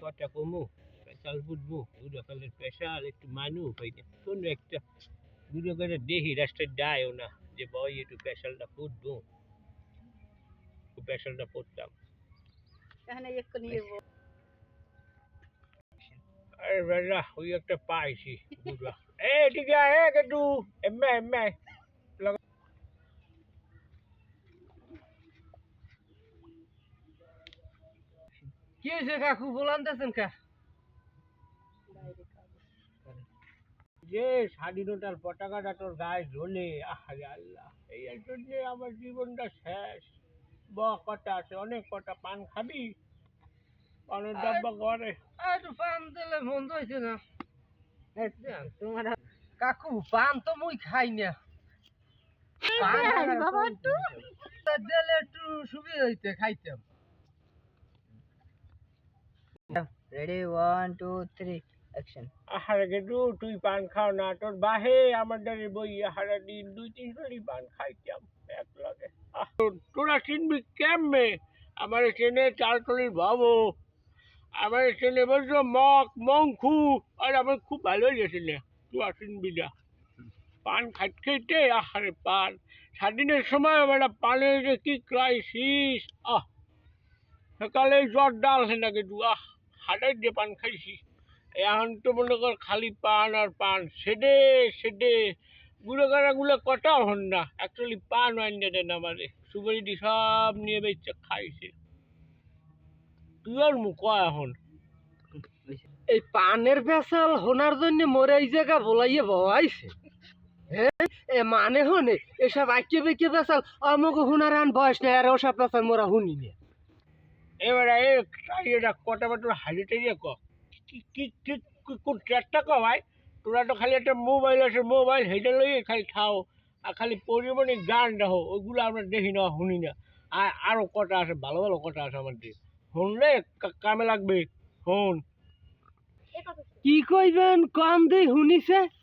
কটা কমু পেশাল ফুটবো দুটো কালে পেশাল একটু মানু হইতে কোনো একটা দুটো করে দেখি রাস্তায় যায়ও না যে বই একটু পেশালটা ফুটবো পেশালটা আরে বেলা ওই একটা পাইছি বুড়া এ ঠিক আছে এ কেটু এমে এমে। কি হয়েছে কাকু? বলান দেন কা? যে স্বাধীনতার পতাকাটা তোর গায়ে ঝোলে আরে আল্লাহ এই জন্য আমার জীবনটা শেষ। ব কটা আছে অনেক কটা পান খাবি পানের ডাব্বা করে একটু পান দিলে মন্দ হয়েছে না। তোমার কাকু পান তো মুই খাই না। পান বাবা একটু। দিলে একটু সুবিধা হইতে খাইতাম। Ready, one, two, three, action. আহারে গেটু তুই পান খাও না তোর বাহে আমার দ্বারে বই আহারা দিন দুই তিন করি পান খাইতাম এক লাগে। তোর- চিনবি কেমনে? আমার চেনে চালতলির বাবু আমার চেনে বলছো মক মংখু আর আমার খুব ভালো লেগেছিল তোরা চিনবি না। পান খাইতে খাইতে আহারে পান স্বাধীনের সময় আমার পানের যে কি ক্রাইসিস আহ সকালে জ্বর ডাল হয় না কিন্তু আহ। হাটাই দিয়ে পান খাইছি। এখন তো মনে কর খালি পান আর পান। সেডে সেডে। গুলো গাড়া গুলো কটাও হন না? অ্যাকচুয়ালি পান আইনে দেন আমারে। সুপারি দি সব নিয়ে বেচে খাইছে। তুই আর মুখ এখন? এই পানের পেশাল হোনার জন্য মোরে এই জায়গা বলাইয়ে বয়াইছে হ্যাঁ এ মানে হনে? এসব আইকে বেঁকে পেশাল অমুক হুনার আন বয়স নেই, আর ওসব পেশাল মোরা শুনি না। এবারে এ এটা কটা বা তোর হাজির টাইজে ক। কি কি কি কি- কোন ট্র্যাকটা ক ভাই? তোরা তো খালি একটা মোবাইল আছে মোবাইল হেঁটে লইয়ে খালি খাও। আর খালি পরিমাণে গান দেখো ওইগুলো আমরা দেখি না শুনি না। আর আরও কটা আছে ভালো ভালো কটা আছে আমাদের। শুনলে কামে লাগবে। শোন। কি কইবেন কম দিয়ে শুনিছে?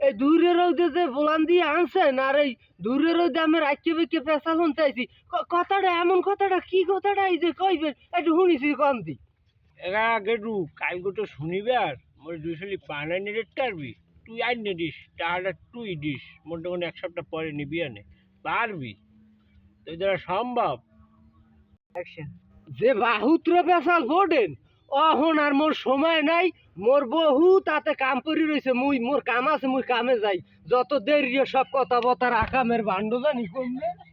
এই দূরের রোদে যে বলান দিয়ে আনছেন আর এই দূরের রোদে আমি রাখতে বেঁকে পেশাল শুনতে আইছি। ক- কথাটা এমন কথাটা কি কথাটা এই যে কইবেন একটু শুনিছি কম দি। এগা গেটু কালকে তো শনিবার মোর দুই শালি পানাই নিয়ে পারবি তুই আই নে দিস টাকাটা তুই দিস মোর তখন এক সপ্তাহ পরে নিবি আনে। পারবি? তোর দ্বারা সম্ভব. যে বাহুত্র পেশাল ফোডেন অহন আর মোর সময় নাই, মোর বহু তাতে কাম করি রয়েছে মুই, মোর কাম আছে, মুই কামে যাই। যত দেরি সব কথা বতার আকামের ভাণ্ড জানি কমবে